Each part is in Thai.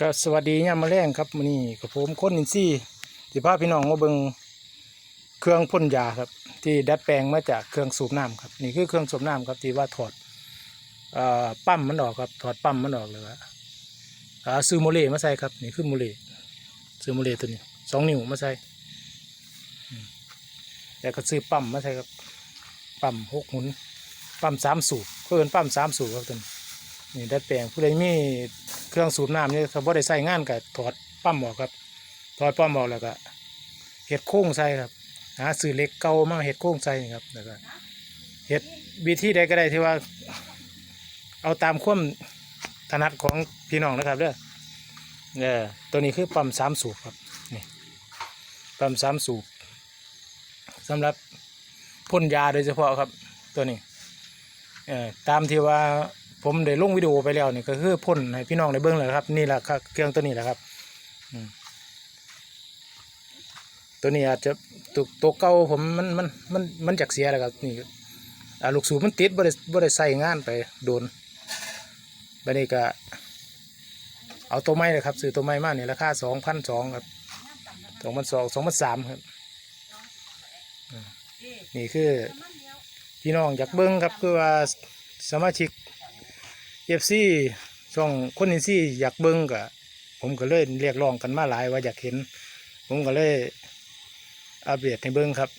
ก็สวัสดียามมาแรงครับมื้อนี้กับผมคนอินซี่สิพาพี่น้องมาเบิงเครื่องพ่นยาครับ ที่ดัดแปลงมาจากเครื่องสูบน้ำครับนี่คือเครื่องสูบน้ำครับที่ว่าถอดอปั๊มมันออกครับถอดปั๊มมันออกเลยว่าซื้อโมเลมาใส่ครับนี่คือโมเลซื้อโมเลตัวนี้สองนิ้วมาใส่แล้วก็ซื้อปั๊มมาใส่ครับปั๊มหกหมุนปั๊มสามสูบเพื่อนปั๊มสามสูบครับตัวนี้นี่ดัดแปลงผู้ใดมี เครื่องสูบน้ำนี่เขาบ่ได้ใส่งานกับถอดปั๊มออกครับถอดปั๊มออกแล้วก็เห็ดโค้งใส่ครับหาซื้อเล็กเก่ามาเห็ดโค้งใส่ครับแล้วก็เห็ดวิธีใดก็ได้ที่ว่า เอาตามความถนัดของพี่น้องนะครับเด้อเนี่ยตัวนี้คือปั๊มสามสูบครับนี่ปั๊มสามสูบสำหรับพ่นยาโดยเฉพาะครับตัวนี้เอ่อตามที่ว่า ผมได้ลงวิดีโอไปแล้วนี่ก็คือพ่นให้พี่น้องได้เบิ่งเลยครับนี่แหละครับเครื่องตัวนี้แหละครับตัวนี้อาจจะตัวตัวเก่าผมมันมันมันมันจักเสียแล้วครับนี่อ่าลูกสูบมันติดบ่ได้บ่ได้ใส่งานไปโดนบัดนี้ก็เอาตัวไม้เลยครับซื้อตัวไม้มาเนี่ยราคาสองพันสองครับสองพันสองสองพันสามครับนี่คือพี่น้องอยากเบิ้งครับคือว่าสมาชิก เอฟซีช่องคนอินซี่อยากเบิ้งก็ผมก็เลยเรียกร้องกันมาหลายว่าอยากเห็น ผมก็เลยอัปเดตให้เบิ้งครับ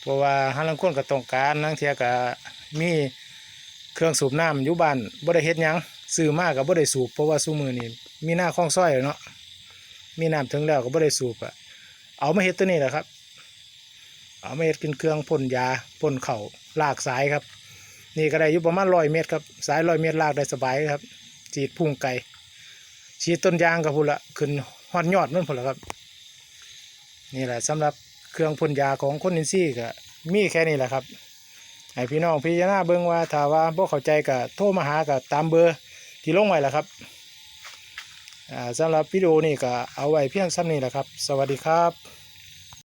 เพราะว่าห้าลังคนก็ต้องการนั่งเทียก็มีเครื่องสูบน้ำอยู่บ้านบ่ได้เฮ็ดหยังซื้อมาก็บ่ได้สูบเพราะว่าซูมือนี่มีหน้าคล้องซ้อยเนาะมีน้ำถึงแล้วก็บ่ได้สูบอะเอามาเฮ็ดตัวนี้แหละครับ เอามาเม็ดกินเครื่องพ่นยาพ่นเข่าลากสายครับ นี่ก็ได้อยู่ประมาณร้อยเมตรครับสายร้อยเมตรลากได้สบายครับฉีดพุ่งไก่ฉีดต้นยางกับพุ่นละขึ้นฮอดยอดนั่นพุ่นละครับ นี่แหละสำหรับเครื่องพ่นยาของคนอินซี่ก็มีแค่นี้แหละครับให้พี่น้องพิจารณาเบิ่งว่าถ้าว่าบ่เข้าใจก็โทรมาหาก็ตามเบอร์ที่ลงไว้แหละครับอ่าสำหรับวิดีโอนี้ก็เอาไว้เพียงซ้ำนี้แหละครับ สวัสดีครับ